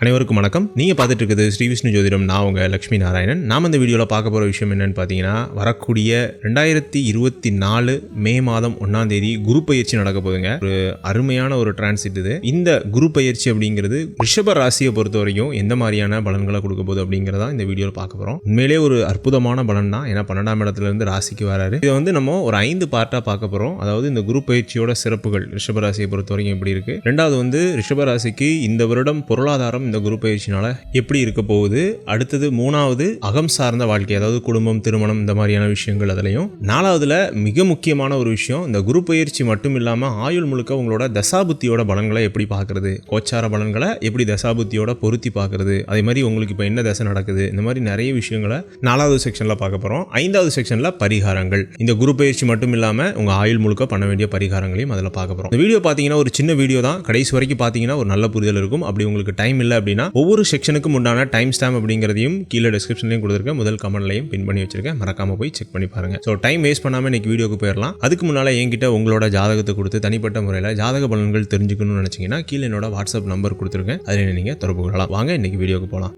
அனைவருக்கும் வணக்கம். நீங்கள் பார்த்துட்டு இருக்குது ஸ்ரீ விஷ்ணு ஜோதிடம் நான் உங்கள் லக்ஷ்மி நாராயணன். நாம் இந்த வீடியோவில் பார்க்க போகிற விஷயம் என்னென்னு பார்த்தீங்கன்னா வரக்கூடிய ரெண்டாயிரத்தி இருபத்தி நாலு மே மாதம் ஒன்றாம் தேதி குரு பயிற்சி நடக்க போகுதுங்க. ஒரு அருமையான ஒரு டிரான்சிட் இது. இந்த குரு பயிற்சி அப்படிங்கிறது ரிஷப ராசியை பொறுத்த வரைக்கும் எந்த மாதிரியான பலன்களை கொடுக்க போகுது அப்படிங்கிறதா இந்த வீடியோவில் பார்க்க போகிறோம் உண்மையிலே ஒரு அற்புதமான பலன் தான். ஏன்னா பன்னெண்டாம் இடத்துலேருந்து ராசிக்கு வராரு. இதை வந்து நம்ம ஒரு ஐந்து பார்ட்டாக பார்க்க போகிறோம் அதாவது இந்த குரு பயிற்சியோட சிறப்புகள் ரிஷப ராசியை பொறுத்த வரைக்கும் எப்படி இருக்குது ரெண்டாவது வந்து ரிஷப ராசிக்கு இந்த வருடம் பொருளாதாரம் இந்த குரு பயிற்சினால எப்படி இருக்க போகுது? அடுத்தது மூணாவது அகம் சார்ந்த வாழ்க்கை அதாவது குடும்பம் திருமணம் இந்த மாதிரியான விஷயங்கள் அதுலையும். நாலாவதுல மிக முக்கியமான ஒரு விஷயம் இந்த குரு பயிற்சி மட்டும் இல்லாம ஆயுள் முழுக்க உங்களோட தசாபுத்தியோட பலன்களை எப்படி பார்க்கறது? கோச்சார பலன்களை எப்படி தசாபுத்தியோட பொருத்தி பார்க்கறது? அதே மாதிரி உங்களுக்கு இப்போ என்ன தசை நடக்குது? இந்த மாதிரி நிறைய விஷயங்களை நாலாவது செக்ஷன்ல பார்க்க போறோம். ஐந்தாவது செக்ஷன்ல பரிகாரங்கள். இந்த குரு பயிற்சி மட்டும் இல்லாம உங்க ஆயுள் முழுக்க பண்ண வேண்டிய பரிகாரங்களையும் அதில் பார்க்க போறோம். இந்த வீடியோ பார்த்தீங்கன்னா ஒரு சின்ன வீடியோ தான். கடைசி வரைக்கும் பார்த்தீங்கன்னா ஒரு நல்ல புரிதல் இருக்கும். அப்படி உங்களுக்கு டைம் இல்லை அப்படின்னா ஒவ்வொரு செக்ஷனுக்கும் உண்டான டைம் ஸ்டாம்ப் அப்படிங்கிறதையும் கீழே டிஸ்கிரிப்ஷன்லையும் கொடுத்துருக்கேன். முதல் கமெண்ட்லையும் பின் பண்ணி வச்சிருக்கேன். மறக்காம போய் செக் பண்ணி பாருங்க. ஸோ டைம் வேஸ்ட் பண்ணாமல் இன்னைக்கு வீடியோக்கு போயிடலாம். அதுக்கு முன்னால் என்கிட்ட உங்களோட ஜாதகத்தை கொடுத்து தனிப்பட்ட முறையில் ஜாதக பலன்கள் தெரிஞ்சுக்கணும்னு நினச்சிங்கன்னா கீழே என்னோட வாட்ஸ்அப் நம்பர் கொடுத்துருக்கேன். அதில் நீங்கள் தொடர்பு கொள்ளலாம். வாங்க இன்னைக்கு வீடியோக்கு போகலாம்.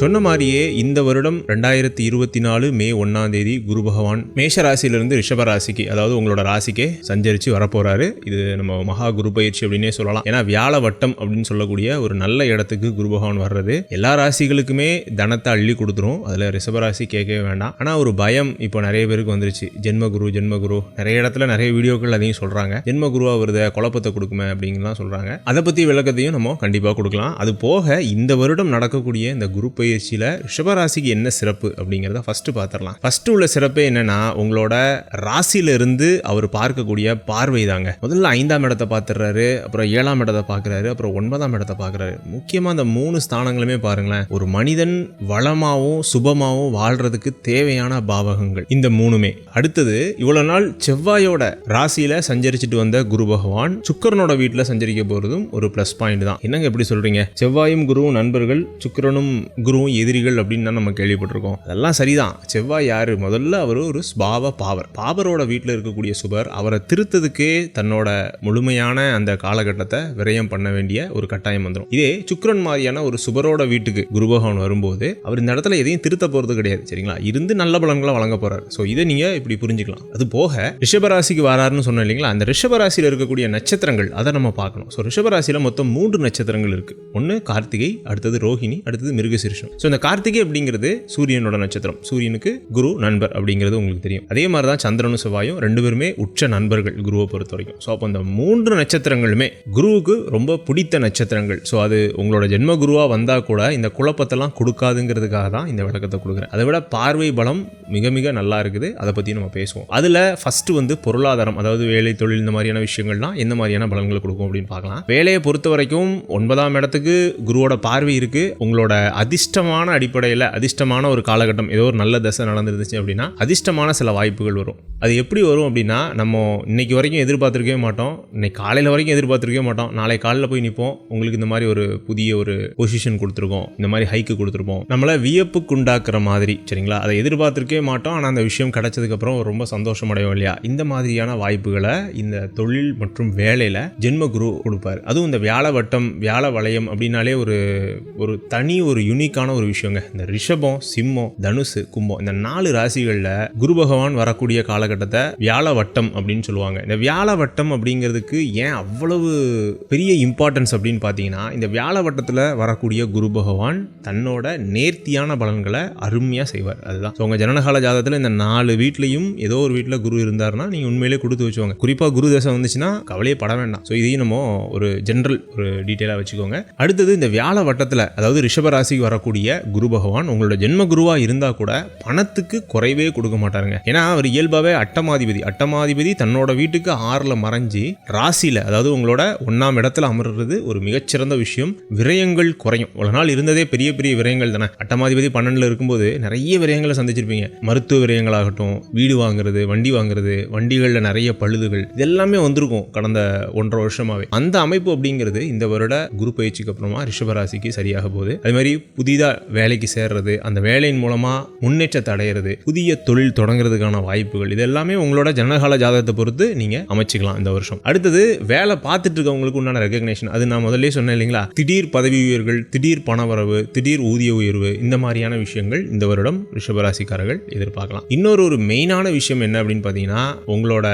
சொன்ன மாதிரியே இந்த வருடம் ரெண்டாயிரத்தி இருபத்தி நாலு மே ஒன்னாம் தேதி குரு பகவான் மேஷ ராசியிலிருந்து ரிஷப ராசிக்கு அதாவது உங்களோட ராசிக்கே சஞ்சரிச்சு வரப்போறாரு. இது நம்ம மகா குரு பயிற்சி அப்படின்னே சொல்லலாம். ஏன்னா வியாழ வட்டம் அப்படின்னு சொல்லக்கூடிய ஒரு நல்ல இடத்துக்கு குரு பகவான் வர்றது. எல்லா ராசிகளுக்குமே தனத்தை அள்ளி கொடுத்துரும். அதுல ரிஷப ராசி கேட்கவே வேண்டாம். ஆனா ஒரு பயம் இப்போ நிறைய பேருக்கு வந்துருச்சு. ஜென்மகுரு ஜென்மகுரு. நிறைய இடத்துல நிறைய வீடியோக்கள் அதையும் சொல்றாங்க. ஜென்மகுருவா வருத குழப்பத்தை கொடுக்குமே அப்படிங்கலாம் சொல்றாங்க. அதை பத்தி விளக்கத்தையும் நம்ம கண்டிப்பா கொடுக்கலாம். அது போக இந்த வருடம் நடக்கக்கூடிய இந்த குரு பயிற்சியில் ரிஷபராசிக்கு என்ன சிறப்பு அப்படிங்கிறத ஃபர்ஸ்ட் பார்த்துடலாம் ஃபஸ்ட்டு உள்ள சிறப்பே என்னன்னா உங்களோட ராசியில இருந்து அவர் பார்க்கக்கூடிய பார்வை தாங்க. முதல்ல ஐந்தாம் இடத்தை பார்த்துடுறாரு அப்புறம் ஏழாம் இடத்தை பார்க்குறாரு அப்புறம் ஒன்பதாம் இடத்தை பார்க்குறாரு முக்கியமாக அந்த மூணு ஸ்தானங்களுமே பாருங்களேன் ஒரு மனிதன் வளமாகவும் சுபமாகவும் வாழ்றதுக்கு தேவையான பாவகங்கள். இந்த மூணுமே. அடுத்தது இவ்வளவு நாள் செவ்வாயோட ராசியில சஞ்சரிச்சுட்டு வந்த குரு பகவான் சுக்கரனோட வீட்டில் சஞ்சரிக்க போறதும் ஒரு ப்ளஸ் பாயிண்ட் தான். என்னங்க எப்படி சொல்றீங்க? செவ்வாயும் குருவும் நண்பர்கள் சுக்கிரனும் குருவும் எதிரிகள் அப்படின்னு தான் நம்ம கேள்விப்பட்டிருக்கோம். அதெல்லாம் சரிதான். செவ்வாய் யார்? முதல்ல அவர் ஒரு ஸ்பாவ பாவர். பாவரோட வீட்டில் இருக்கக்கூடிய சுபர் அவரை திருத்ததுக்கே தன்னோட முழுமையான அந்த காலகட்டத்தை விரயம் பண்ண வேண்டிய ஒரு கட்டாயம் வந்துடும் இதே சுக்ரன் மாதிரியான ஒரு சுபரோட வீட்டுக்கு குரு பகவான் வரும்போது அவர் இந்த இடத்துல எதையும் திருத்த போகிறது கிடையாது சரிங்களா? இருந்து நல்ல பலன்களை வழங்க போறாரு. ஸோ இதை நீங்கள் இப்படி புரிஞ்சுக்கலாம். அது போக ரிஷபராசிக்கு வராருன்னு சொன்னோம் இல்லைங்களா? அந்த ரிஷபராசியில் இருக்கக்கூடிய நட்சத்திரங்கள் அதை நம்ம பார்க்கணும். ஸோ ரிஷபராசியில் மொத்தம் மூன்று நட்சத்திரங்கள் இருக்குது ஒன்று கார்த்திகை அடுத்தது ரோஹிணி அடுத்தது மிருகசிருஷம். ஸோ இந்த கார்த்திகை அப்படிங்கிறது சூரியனோட நட்சத்திரம். சூரியனுக்கு குரு நண்பர் அப்படிங்கிறது உங்களுக்கு தெரியும். அதே மாதிரி தான் சந்திரனும் செவ்வாயும் ரெண்டு பேருமே உச்ச நண்பர்கள் குருவை பொறுத்த வரைக்கும். ஸோ அப்போ இந்த மூன்று நட்சத்திரங்களுமே குருவுக்கு ரொம்ப பிடித்த நட்சத்திரங்கள். ஸோ அது உங்களோட ஜென்ம குருவாக வந்தால் கூட இந்த குழப்பத்தெல்லாம் கொடுக்காதுங்கிறதுக்காக தான் இந்த விளக்கத்தை கொடுக்குறேன். அதை விட பார்வை பலம் மிக மிக நல்லா இருக்குது. அதை பற்றி நம்ம பேசுவோம். அதில் ஃபர்ஸ்ட் வந்து பொருளாதாரம் அதாவது வேலை தொழில் இந்த மாதிரியான விஷயங்கள்லாம் எந்த மாதிரியான பலன்களை கொடுக்கும் அப்படின்னு பார்க்கலாம். வேலையை பொறுத்த வரைக்கும் ஒன்பதாம் இடத்துக்கு குருவோட பார்வை இருக்கு. உங்களோட அதிர்ஷ்ட அதிர்ஷ்டமான அடிப்படையில் அதிர்ஷ்டமான ஒரு காலகட்டம் ஏதோ ஒரு நல்ல தசை நடந்துருந்துச்சு அப்படின்னா அதிர்ஷ்டமான சில வாய்ப்புகள் வரும். அது எப்படி வரும் அப்படின்னா நம்ம இன்னைக்கு வரைக்கும் எதிர்பார்த்துருக்கவே மாட்டோம். இன்னைக்கு காலையில் வரைக்கும் எதிர்பார்த்துருக்கவே மாட்டோம். நாளை காலையில் போய் நிற்போம் உங்களுக்கு இந்த மாதிரி ஒரு புதிய ஒரு பொசிஷன் கொடுத்துருக்கோம். இந்த மாதிரி ஹைக்கு கொடுத்துருப்போம். நம்மளை வியப்புக்குண்டாக்குற மாதிரி சரிங்களா? அதை எதிர்பார்த்துருக்கவே மாட்டோம். ஆனால் அந்த விஷயம் கிடைச்சதுக்கப்புறம் ரொம்ப சந்தோஷம் அடையும் இல்லையா? இந்த மாதிரியான வாய்ப்புகளை இந்த தொழில் மற்றும் வேலையில் ஜென்ம குரு கொடுப்பாரு. அதுவும் இந்த வியாழ வட்டம் வியாழ வளையம் அப்படின்னாலே ஒரு ஒரு தனி ஒரு யூனிக்கான ஒரு விஷயங்க. இந்த ரிஷபம் சிம்மம் தனுசு கும்பம் இந்த நாலு ராசிகளில் குரு பகவான் வரக்கூடிய காலகட்டத்தை வியாழ வட்டம் அப்படின்னு சொல்லுவாங்க. இந்த வியாழ வட்டம் அப்படிங்கிறதுக்கு ஏன் அவ்வளவு பெரிய இம்பார்ட்டன்ஸ் அப்படின்னு பார்த்தீங்கன்னா இந்த வியாழ வட்டத்தில் வரக்கூடிய குரு பகவான் தன்னோட நேர்த்தியான பலன்களை அருமையாக செய்வார். அதுதான். உங்கள் ஜனனகால ஜாதகத்தில் இந்த நாலு வீட்லையும் ஏதோ ஒரு வீட்டில் குரு இருந்தாருன்னா நீங்கள் உண்மையிலே கொடுத்து வச்சுக்கோங்க. குறிப்பாக குரு தசை வந்துச்சுன்னா கவலையே பட வேண்டாம். ஸோ இதையும் நம்ம ஒரு ஜென்ரல் ஒரு டீட்டெயிலாக வச்சுக்கோங்க. அடுத்தது இந்த வியாழ வட்டத்தில் அதாவது ரிஷபராசிக்கு வரக்கூடிய இருக்கக்கூடிய குரு பகவான் உங்களோட ஜென்ம குருவா இருந்தா கூட பணத்துக்கு குறைவே கொடுக்க மாட்டாருங்க. ஏன்னா அவர் இயல்பாவே அட்டமாதிபதி. அட்டமாதிபதி தன்னோட வீட்டுக்கு ஆறுல மறைஞ்சு ராசியில அதாவது உங்களோட ஒன்னாம் இடத்துல அமர்றது ஒரு மிகச்சிறந்த விஷயம். விரயங்கள் குறையும். ஒரு நாள் இருந்ததே பெரிய பெரிய விரயங்கள் தானே. அட்டமாதிபதி பன்னெண்டுல இருக்கும்போது நிறைய விரயங்களை சந்திச்சிருப்பீங்க. மருத்துவ விரயங்களாகட்டும் வீடு வாங்குறது வண்டி வாங்குறது வண்டிகளில் நிறைய பழுதுகள் இது எல்லாமே வந்திருக்கும் கடந்த ஒன்றரை வருஷமாவே. அந்த அமைப்பு அப்படிங்கிறது இந்த வருட குரு பயிற்சிக்கு அப்புறமா ரிஷபராசிக்கு சரியாக போகுது. அது மாதிரி புதிதாக புதிதாக வேலைக்கு சேர்றது அந்த வேலையின் மூலமாக முன்னேற்றத்தை அடையிறது புதிய தொழில் தொடங்குறதுக்கான வாய்ப்புகள் இது எல்லாமே உங்களோட ஜனகால ஜாதகத்தை பொறுத்து நீங்கள் அமைச்சிக்கலாம் இந்த வருஷம். அடுத்தது வேலை பார்த்துட்டு இருக்கவங்களுக்கு உண்டான ரெகக்னேஷன் அது நான் முதல்ல சொன்னேன் இல்லைங்களா? திடீர் பதவி உயர்வுகள் திடீர் பணவரவு திடீர் ஊதிய உயர்வு இந்த மாதிரியான விஷயங்கள் இந்த வருடம் ரிஷபராசிக்காரர்கள் எதிர்பார்க்கலாம். இன்னொரு ஒரு மெயினான விஷயம் என்ன அப்படின்னு பார்த்தீங்கன்னா உங்களோட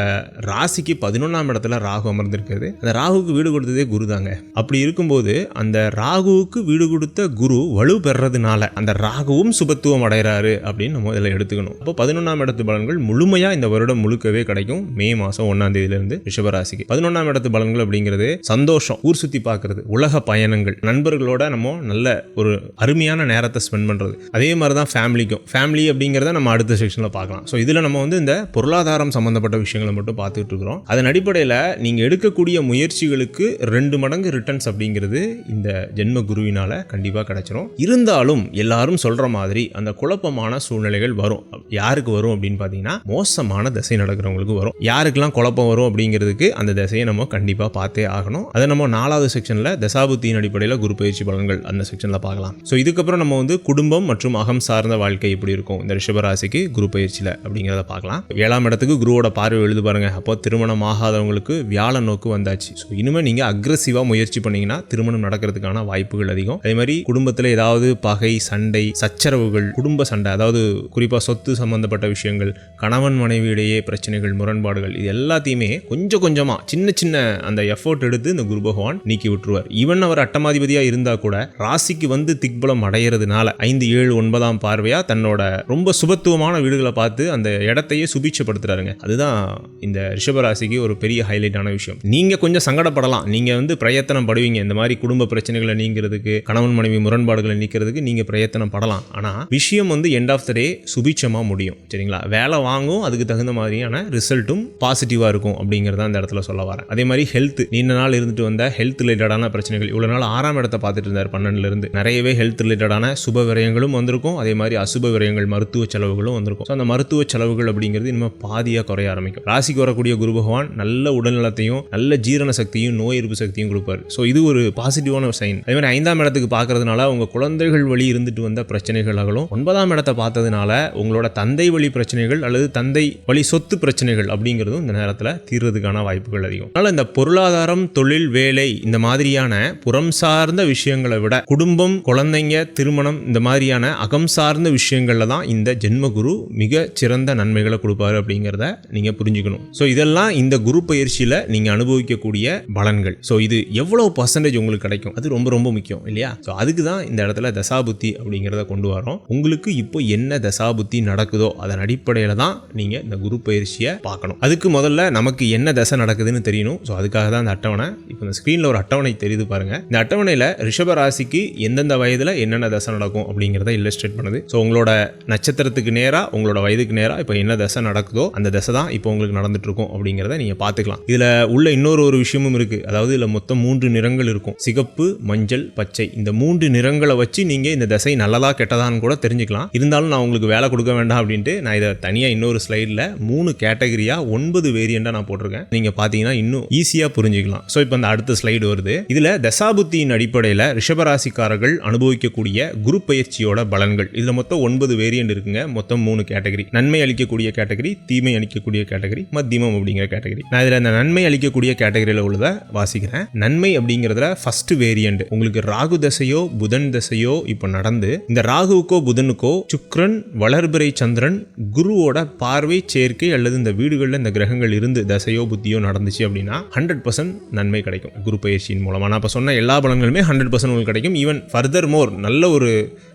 ராசிக்கு பதினொன்றாம் இடத்துல ராகு அமர்ந்திருக்கிறது. அந்த ராகுவுக்கு வீடு கொடுத்ததே குரு தாங்க அப்படி இருக்கும்போது அந்த ராகுவுக்கு வீடு கொடுத்த குரு வலு பெற வர்றதுனால அந்த ராகுவும் சுபத்துவம் அடைகிறாரு அப்படின்னு நம்ம இதில் எடுத்துக்கணும். அப்போ பதினொன்றாம் இடத்து பலன்கள் முழுமையாக இந்த வருடம் முழுக்கவே கிடைக்கும். மே மாதம் ஒன்றாம் தேதியிலிருந்து ரிஷபராசிக்கு. பதினொன்றாம் இடத்து பலன்கள் அப்படிங்கிறது சந்தோஷம் ஊர் சுற்றி பார்க்கறது உலக பயணங்கள் நண்பர்களோட நம்ம நல்ல ஒரு அருமையான நேரத்தை ஸ்பெண்ட் பண்ணுறது அதே மாதிரி தான் ஃபேமிலிக்கும் ஃபேமிலி அப்படிங்கிறத நம்ம அடுத்த செக்ஷனில் பார்க்கலாம். ஸோ இதில் நம்ம வந்து இந்த பொருளாதாரம் சம்மந்தப்பட்ட விஷயங்களை மட்டும் பார்த்துட்டு இருக்கிறோம். அதன் அடிப்படையில் நீங்கள் எடுக்கக்கூடிய முயற்சிகளுக்கு ரெண்டு மடங்கு ரிட்டர்ன்ஸ் அப்படிங்கிறது இந்த ஜென்ம குருவினால் கண்டிப்பாக கிடைச்சிரும். இருந்தாலும் எல்லாரும் சொல்கிற மாதிரி அந்த குழப்பமான சூழ்நிலைகள் வரும். யாருக்கு வரும் அப்படின்னு பார்த்தீங்கன்னா மோசமான திசை நடக்கிறவங்களுக்கு வரும். யாருக்கெல்லாம் குழப்பம் வரும் அப்படிங்கிறதுக்கு அந்த திசையை நம்ம கண்டிப்பாக பார்த்தே ஆகணும். அதை நம்ம நாலாவது செக்ஷனில் தசாபுத்தியின் அடிப்படையில் குரு பயிற்சி பலன்கள் அந்த செக்ஷனில் பார்க்கலாம். ஸோ இதுக்கப்புறம் நம்ம வந்து குடும்பம் மற்றும் அகம் சார்ந்த வாழ்க்கை எப்படி இருக்கும்? இந்த ரிஷபராசிக்கு குரு பயிற்சியில் அப்படிங்கிறத பார்க்கலாம். ஏழாம் இடத்துக்கு குருவோட பார்வை எழுது பாருங்க. அப்போ திருமணம் ஆகாதவங்களுக்கு வியாழ நோக்கு வந்தாச்சு. ஸோ இனிமேல் நீங்கள் அக்ரஸிவாக முயற்சி பண்ணீங்கன்னா திருமணம் நடக்கிறதுக்கான வாய்ப்புகள் அதிகம். அதே மாதிரி குடும்பத்தில் ஏதாவது பகை சண்டை சச்சரவுகள் குடும்ப சண்டை அதாவது குறிப்பாக சொத்து சம்பந்தப்பட்ட விஷயங்கள் கணவன் மனைவி இடையே பிரச்சனைகள் முரண்பாடுகள் இது எல்லாத்தையுமே கொஞ்சம் கொஞ்சமாக சின்ன சின்ன அந்த எஃபோர்ட் எடுத்து இந்த குரு பகவான் நீக்கி விட்டுருவார். ஈவன் அவர் அட்டமாதிபதியாக இருந்தால் கூட ராசிக்கு வந்து திக்பலம் அடையிறதுனால ஐந்து ஏழு ஒன்பதாம் பார்வையாக தன்னோட ரொம்ப சுபத்துவமான வீடுகளை பார்த்து அந்த இடத்தையே சுபிட்சப்படுத்துறாருங்க. அதுதான் இந்த ரிஷபராசிக்கு ஒரு பெரிய ஹைலைட்டான விஷயம். நீங்கள் கொஞ்சம் சங்கடப்படலாம். நீங்கள் வந்து பிரயத்தனம் படுவீங்க. இந்த மாதிரி குடும்ப பிரச்சனைகளை நீங்கிறதுக்கு கணவன் மனைவி முரண்பாடுகளை வைக்கிறதுக்கு நீங்கள் பிரயத்தனம் படலாம் ஆனால் விஷயம் வந்து எண்ட் ஆஃப் த டே சுபிச்சமாக முடியும். சரிங்களா? வேலை வாங்கும் அதுக்கு தகுந்த மாதிரியான ரிசல்ட்டும் பாசிட்டிவாக இருக்கும் அப்படிங்கிறத அந்த இடத்துல சொல்ல வரேன். அதே மாதிரி ஹெல்த் நீண்ட நாள் இருந்துட்டு வந்த ஹெல்த் ரிலேட்டடான பிரச்சனைகள். இவ்வளோ நாள் ஆறாம் இடத்தை பார்த்துட்டு இருந்தார் பன்னெண்டுலேருந்து நிறையவே ஹெல்த் ரிலேட்டடான சுப விரயங்களும் வந்திருக்கும். அதே மாதிரி அசுப விரயங்கள் மருத்துவ செலவுகளும் வந்திருக்கும். ஸோ அந்த மருத்துவ செலவுகள் அப்படிங்கிறது இனிமேல் பாதியாக குறைய ஆரம்பிக்கும். ராசிக்கு வரக்கூடிய குரு பகவான் நல்ல உடல்நலத்தையும் நல்ல ஜீரண சக்தியும் நோய் எதிர்ப்பு சக்தியும் கொடுப்பாரு. ஸோ இது ஒரு பாசிட்டிவான சைன் அதே மாதிரி ஐந்தாம் இடத்துக்கு பார்க்கறதுனால உங்க குழந்தைகள் வழி இருந்துட்டு வந்த பிரச்சனைகளாகலும் ஒன்பதாம் இடத்தை பார்த்ததுனால உங்களோட தந்தை வழி பிரச்சனைகள் அல்லது தந்தை வழி சொத்து பிரச்சனைகள் அப்படிங்கிறதும் இந்த நேரத்தில் தீர்றதுக்கான வாய்ப்புகள் அதிகம். அதனால இந்த பொருளாதாரம் தொழில் வேலை இந்த மாதிரியான புறம் சார்ந்த விஷயங்களை விட குடும்பம் குழந்தைங்க திருமணம் இந்த மாதிரியான அகம் சார்ந்த விஷயங்கள்ல தான் இந்த ஜென்மகுரு மிக சிறந்த நன்மைகளை கொடுப்பாரு அப்படிங்கிறத நீங்கள் புரிஞ்சுக்கணும். ஸோ இதெல்லாம் இந்த குரு பயிற்சியில் நீங்கள் அனுபவிக்கக்கூடிய பலன்கள். ஸோ இது எவ்வளவு பர்சன்டேஜ் உங்களுக்கு கிடைக்கும்? அது ரொம்ப ரொம்ப முக்கியம் இல்லையா? ஸோ அதுக்கு தான் இந்த இடத்துல தசாபுத்தி அப்படிங்கிறத கொண்டு வரோம். உங்களுக்கு இப்போ என்ன தசாபுத்தி நடக்குதோ அதன் அடிப்படையில் தான் நீங்கள் இந்த குரு பயிற்சியை பார்க்கணும். அதுக்கு முதல்ல நமக்கு என்ன தசை நடக்குதுன்னு தெரியணும். ஸோ அதுக்காக தான் அந்த அட்டவணை. இப்போ இந்த ஸ்க்ரீனில் ஒரு அட்டவணை தெரியுது பாருங்க. இந்த அட்டவணையில் ரிஷப ராசிக்கு எந்தெந்த வயதில் என்னென்ன தசை நடக்கும் அப்படிங்கிறத இல்லஸ்ட்ரேட் பண்ணுது. ஸோ உங்களோட நட்சத்திரத்துக்கு நேராக உங்களோட வயதுக்கு நேராக இப்போ என்ன தசை நடக்குதோ அந்த தசை தான் இப்போ உங்களுக்கு நடந்துட்டு இருக்கும் அப்படிங்கிறத நீங்கள் பார்த்துக்கலாம். இதில் உள்ள இன்னொரு ஒரு விஷயமும் இருக்குது அதாவது இதில் மொத்தம் மூன்று நிறங்கள் இருக்கும். சிகப்பு மஞ்சள் பச்சை. இந்த மூன்று நிறங்களை வச்சு நீங்கள் இந்த திசை நல்லதாக கெட்டதான்னு கூட தெரிஞ்சுக்கலாம். இருந்தாலும் நான் உங்களுக்கு வேலை கொடுக்க வேண்டாம் அப்படின்ட்டு நான் இதை தனியாக இன்னொரு ஸ்லைடில் மூணு கேட்டகரியாக ஒன்பது வேரியண்டாக நான் போட்டிருக்கேன். நீங்கள் பார்த்தீங்கன்னா இன்னும் ஈஸியாக புரிஞ்சுக்கலாம். ஸோ இப்போ அந்த அடுத்த ஸ்லைடு வருது. இதில் தசாபுத்தியின் அடிப்படையில் ரிஷபராசிக்காரர்கள் அனுபவிக்கக்கூடிய குரு பயிற்சியோட பலன்கள். இதில் மொத்தம் ஒன்பது வேரியண்ட் இருக்குங்க. மொத்தம் மூணு கேட்டகரி நன்மை அளிக்கக்கூடிய கேட்டகரி தீமை அளிக்கக்கூடிய கேட்டகரி மத்தியமம் அப்படிங்கிற கேட்டகரி நான் இதில் இந்த நன்மை அளிக்கக்கூடிய கேட்டகரியில் உள்ளதை வாசிக்கிறேன். நன்மை அப்படிங்கிறதுல ஃபர்ஸ்ட் வேரியண்ட் உங்களுக்கு ராகு தசையோ புதன் தசையோ இப்போ நடந்து இந்த ராகுவுக்கோ புதனுக்கோ சுக்ரன் வளர்பிறை சந்திரன் குருவோட பார்வை சேர்க்கை அல்லது இந்த வீடுகளில் இந்த கிரகங்கள் இருந்து தசையோ புத்தியோ நடந்துச்சு அப்படின்னா ஹண்ட்ரட் பர்சன்ட் நன்மை கிடைக்கும். குரு பயிற்சியின் மூலமாக நான் இப்போ சொன்ன எல்லா பலன்களுமே ஹண்ட்ரட் பர்சன்ட் உங்களுக்கு கிடைக்கும். ஈவன் ஃபர்தர் மோர் நல்ல ஒரு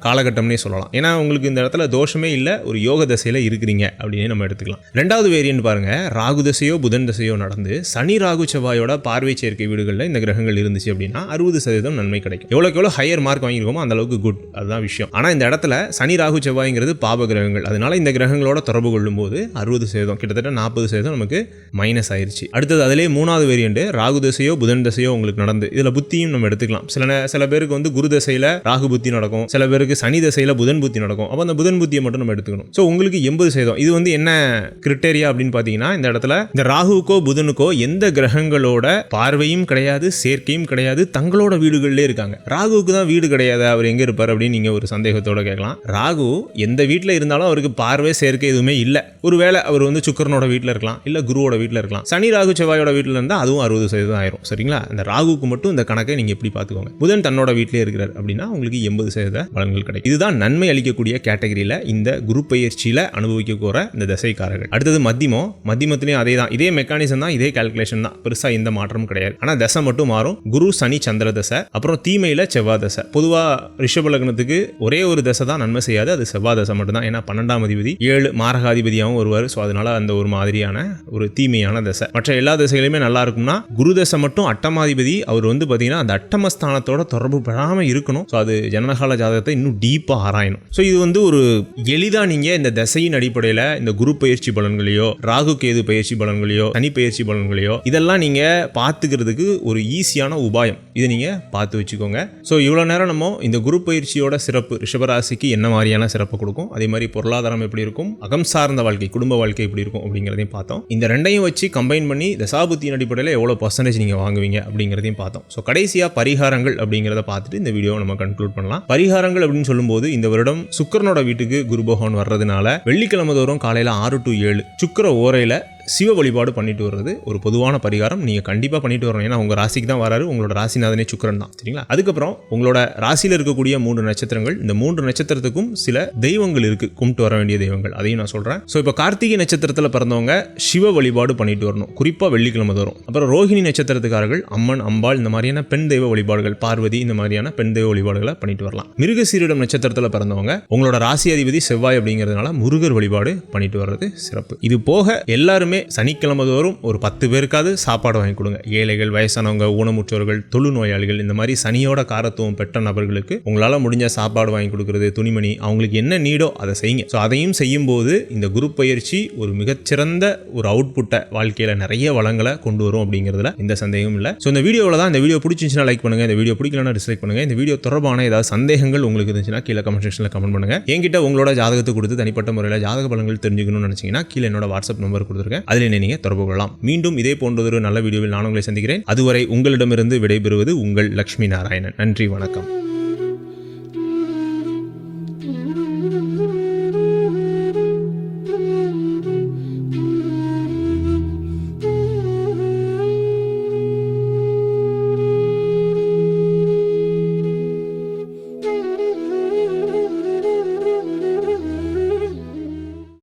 காலகட்டம்னே சொல்லலாம். ஏன்னா உங்களுக்கு இந்த இடத்துல தோஷமே இல்லை ஒரு யோக தசையில் இருக்கிறீங்க அப்படின்னு நம்ம எடுத்துக்கலாம். ரெண்டாவது வேரியன்ட் பாருங்க ராகு தசையோ புதன் தசையோ நடந்து சனி ராகு செவ்வாயோட பார்வை சேர்க்கை வீடுகளில் இந்த கிரகங்கள் இருந்துச்சு அப்படின்னா அறுபது சதவீதம் நன்மை கிடைக்கும். எவ்வளோக்கு எவ்வளோ ஹையர் மார்க் வாங்கியிருக்கோமோ அந்த அளவுக்கு குட் அதுதான் விஷயம். ஆனால் இந்த இடத்துல சனி ராகு செவ்வாய்ங்கிறது பாப கிரகங்கள். அதனால இந்த கிரகங்களோட தொடர்பு கொள்ளும் போது அறுபது சதவீதம் கிட்டத்தட்ட நாற்பது சதவீதம் நமக்கு மைனஸ் ஆயிருச்சு. அடுத்தது அதிலே மூணாவது வேரியண்ட் ராகு தசையோ புதன் தசையோ உங்களுக்கு நடந்து இதில் புத்தியும் நம்ம எடுத்துக்கலாம். சில சில பேருக்கு வந்து குரு தசையில் ராகு புத்தி நடக்கும். சில பேருக்கு சனி தசையில் புதன் புத்தி நடக்கும். அப்போ அந்த புதன் புத்தியை மட்டும் நம்ம எடுத்துக்கணும். ஸோ உங்களுக்கு எண்பது சதவீதம். இது வந்து என்ன கிரிட்டேரியா அப்படின்னு பார்த்தீங்கன்னா இந்த இடத்துல இந்த ராகுவுக்கோ புதனுக்கோ எந்த கிரகங்களோட பார்வையும் கிடையாது சேர்க்கையும் கிடையாது தங்களோட வீடுகளிலே இருக்காங்க. ராகுவுக்கு தான் வீடு கிடையாது அவர் எங்கே இருப்பார் அப்படின்னு நீங்கள் ஒரு சந்தேகத்தோட கேட்கலாம். ராகு எந்த வீட்டில் இருந்தாலும் அவருக்கு பார்வை சேர்க்கை எதுவுமே இல்லை. ஒருவேளை அவர் வந்து சுக்கரனோட வீட்டில் இருக்கலாம் இல்லை குருவோட வீட்டில் இருக்கலாம். சனி ராகு செவ்வாயோட வீட்டில் இருந்தால் அதுவும் அறுபது சதவீதம் ஆயிரும். சரிங்களா? அந்த ராகுக்கு மட்டும் இந்த கணக்கை நீங்கள் எப்படி பார்த்துக்கோங்க புதன் தன்னோட வீட்டிலே இருக்கிறார் அப்படின்னா உங்களுக்கு எண்பது சதவீத பலன்கள் கிடைக்கும். இதுதான் நன்மை அளிக்கக்கூடிய கேட்டகரியில் இந்த குரு பயிற்சியில் அனுபவிக்க போகிற இந்த தசைக்காரர்கள். அடுத்தது மத்தியமம் மத்தியமத்திலையும் அதே தான் இதே மெக்கானிசம் தான் இதே கால்குலேஷன் தான். பெருசாக எந்த மாற்றமும் கிடையாது. ஆனால் தசை மட்டும் மாறும். குரு சனி சந்திர தசை அப்புறம் தீமையில் செவ்வாய் தசை. பொதுவாக ரிஷப லக்னத்துக்கு ஒரே ஒரு தசை தான் நன்மை செய்யாது. அது செவ்வாய் தசை மட்டும்தான் ஏன்னா பன்னெண்டாம் அதிபதி ஏழு மாரகாதிபதியாகவும் வருவார். ஸோ அதனால அந்த ஒரு மாதிரியான ஒரு தீமையான தசை. மற்ற எல்லா திசைகளுமே நல்லா இருக்கும்னா குரு தசை மட்டும் அட்டமாதிபதி அவர் வந்து பார்த்தீங்கன்னா அந்த அட்டமஸ்தானத்தோட தொடர்பு பெறாமல் இருக்கணும். ஸோ அது ஜனனகால ஜாதகத்தை இன்னும் டீப்பாக ஆராயணும். ஸோ இது வந்து ஒரு எளிதாக நீங்கள் இந்த தசையின் அடிப்படையில் இந்த குரு பயிற்சி பலன்களையோ ராகு கேது பயிற்சி பலன்களையோ தனி பயிற்சி பலன்களையோ இதெல்லாம் நீங்கள் பார்த்துக்கிறதுக்கு ஒரு ஈஸியான உபாயம். இதை நீங்கள் பார்த்து வச்சுக்கோங்க. ஸோ இவ்வளோ நேரம் நம்ம இந்த குரு பயிற்சியோட சிறப்பு ரிஷபராசிக்கு என்ன மாதிரியான சிறப்பு கொடுக்கும்? அதே மாதிரி பொருளாதாரம் எப்படி இருக்கும்? அகம் சார்ந்த வாழ்க்கை குடும்ப வாழ்க்கை எப்படி இருக்கும்? அப்படிங்கிறதையும் பார்த்தோம். இந்த ரெண்டையும் வச்சு கம்பைன் பண்ணி தசாபுத்தியின் அடிப்படையில் எவ்வளோ பர்சன்டேஜ் நீங்கள் வாங்குவீங்க? அப்படிங்கிறதையும் பார்த்தோம். ஸோ கடைசியாக பரிகாரங்கள் அப்படிங்கிறத பார்த்துட்டு இந்த வீடியோ நம்ம கன்க்ளூட் பண்ணலாம். பரிகாரங்கள் அப்படின்னு சொல்லும்போது இந்த வருடம் சுக்கரனோட வீட்டுக்கு குரு பகவான் வர்றதுனால வெள்ளிக்கிழமை தோறும் காலையில் ஆறு டு ஏழு சுக்கிர ஓரையில் சிவ வழிபாடு பண்ணிட்டு வர்றது ஒரு பொதுவான பரிகாரம். நீங்கள் கண்டிப்பாக பண்ணிட்டு வரணும். ஏன்னா உங்கள் ராசிக்கு தான் வராரு. உங்களோட ராசிநாதனே சுக்கரன் தான். சரிங்களா? அதுக்கப்புறம் உங்களோட ராசியில் இருக்கக்கூடிய மூன்று நட்சத்திரங்கள். இந்த மூன்று நட்சத்திரத்துக்கும் சில தெய்வங்கள் இருக்குது கும்பிட்டு வர வேண்டிய தெய்வங்கள். அதையும் நான் சொல்கிறேன் ஸோ இப்போ கார்த்திகை நட்சத்திரத்தில் பிறந்தவங்க சிவ வழிபாடு பண்ணிட்டு வரணும். குறிப்பாக வெள்ளிக்கிழமை தோறும். அப்புறம் ரோஹிணி நட்சத்திரத்துக்காரர்கள் அம்மன் அம்பாள் இந்த மாதிரியான பெண் தெய்வ வழிபாடுகள் பார்வதி இந்த மாதிரியான பெண் தெய்வ வழிபாடுகளை பண்ணிட்டு வரலாம். மிருகசீரிடம் நட்சத்திரத்தில் பிறந்தவங்க உங்களோட ராசி அதிபதி செவ்வாய் அப்படிங்கிறதுனால முருகர் வழிபாடு பண்ணிட்டு வர்றது சிறப்பு. இது போக எல்லாருமே சனிக்கிழமை தோறும் ஒரு பத்து பேருக்காவது சாப்பாடு வாங்கி கொடுங்க. ஏழைகள் வயசானவங்க ஊனமுற்றோர்கள் தொழுநோயாளிகள் இந்த மாதிரி சனியோட காரத்துவம் பெற்ற நபர்களுக்கு உங்களால் முடிஞ்ச சாப்பாடு வாங்கி கொடுக்குறது துணிமணி அவங்களுக்கு என்ன நீடோ அதை செய்யுங்க. ஸோ அதையும் செய்யும்போது இந்த குரு பயிற்சி ஒரு மிகச்சிறந்த ஒரு அவுட்புட்டை வாழ்க்கையில் நிறைய வளங்களை கொண்டு வரும் அப்படிங்கிறதுல இந்த சந்தேகமும் இல்லை. ஸோ இந்த வீடியோவில் தான் இந்த வீடியோ பிடிச்சிருந்துச்சுன்னா லைக் பண்ணுங்க. இந்த வீடியோ பிடிக்கலன்னா டிஸ்லைக் பண்ணுங்க. இந்த வீடியோ தொடர்பான ஏதாவது சந்தேகங்கள் உங்களுக்கு இருந்துச்சுன்னா கீழே கமெண்ட் செக்ஷனில் கமெண்ட் பண்ணுங்க. என்கிட்ட உங்களோட ஜாதகத்தை கொடுத்து தனிப்பட்ட முறையில் ஜாதக பலன்கள் தெரிஞ்சுக்கணும்னு நினைச்சீங்கன்னா கீழே என்னோட வாட்ஸ்அப் நம்பர் கொடுத்துருக்கேன். அதில் என்னை நீங்கள் தொடர்பு கொள்ளலாம். மீண்டும் இதே போன்றதொரு நல்ல வீடியோவில் நான் உங்களை சந்திக்கிறேன். அதுவரை உங்களிடமிருந்து விடைபெறுவது உங்கள் லக்ஷ்மி நாராயணன். நன்றி வணக்கம்.